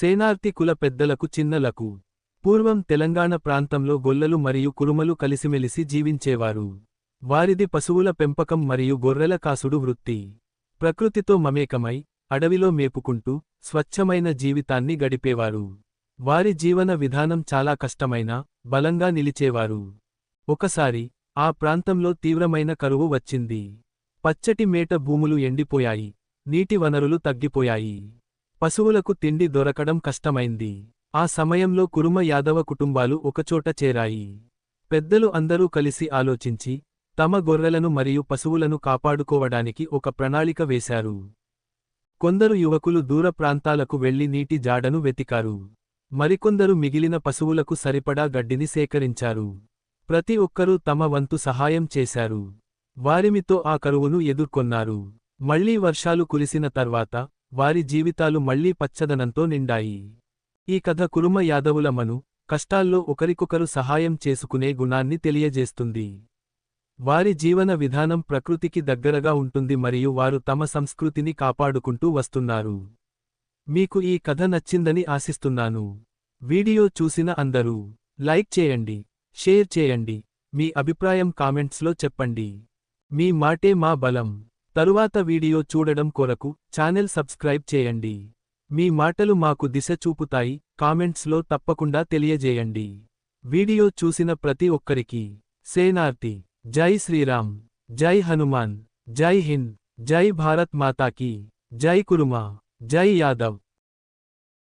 సేనార్తి కుల పెద్దలకు చిన్నలకు. పూర్వం తెలంగాణ ప్రాంతంలో గొల్లలు మరియు కురుమలు కలిసిమెలిసి జీవించేవారు. వారిది పశువుల పెంపకం మరియు గొర్రెల కాసుడు వృత్తి. ప్రకృతితో మమేకమై అడవిలో మేపుకుంటూ స్వచ్ఛమైన జీవితాన్ని గడిపేవారు. వారి జీవన విధానం చాలా కష్టమైన బలంగా నిలిచేవారు. ఒకసారి ఆ ప్రాంతంలో తీవ్రమైన కరువు వచ్చింది. పచ్చటి మేట భూములు ఎండిపోయాయి. నీటి వనరులు తగ్గిపోయాయి. పశువులకు తిండి దొరకడం కష్టమైంది. ఆ సమయంలో కురుమ యాదవ కుటుంబాలు ఒకచోట చేరాయి. పెద్దలు అందరూ కలిసి ఆలోచించి తమ గొర్రెలను మరియు పశువులను కాపాడుకోవడానికి ఒక ప్రణాళిక వేశారు. కొందరు యువకులు దూర ప్రాంతాలకు వెళ్ళి నీటి జాడను వెతికారు. మరికొందరు మిగిలిన పశువులకు సరిపడా గడ్డిని సేకరించారు. ప్రతి ఒక్కరూ తమ వంతు సహాయం చేశారు. వారిమితో ఆ కరువును ఎదుర్కొన్నారు. మళ్ళీ వర్షాలు కురిసిన తర్వాత వారి జీవితాలు మళ్ళీ పచ్చదనంతో నిండాయి. ఈ కథ కురుమ యాదవుల మను కష్టాల్లో ఒకరికొకరు సహాయం చేసుకునే గుణాన్ని తెలియజేస్తుంది. వారి జీవన విధానం ప్రకృతికి దగ్గరగా ఉంటుంది మరియు వారు తమ సంస్కృతిని కాపాడుకుంటూ వస్తున్నారు. మీకు ఈ కథ నచ్చిందని ఆశిస్తున్నాను. వీడియో చూసిన అందరూ లైక్ చేయండి షేర్ చేయండి. మీ అభిప్రాయం కామెంట్స్లో చెప్పండి. మీ మాటే మా బలం. తరువాత వీడియో చూడడం కొరకు ఛానెల్ సబ్స్క్రైబ్ చేయండి. మీ మాటలు మాకు దిశ చూపుతాయి కామెంట్స్లో తప్పకుండా తెలియజేయండి. వీడియో చూసిన ప్రతి ఒక్కరికి సేనార్తి జై శ్రీరామ్ జై హనుమాన్ జై హింద్ జై భారత్ మాతాకి జై కురుమా జై యాదవ్.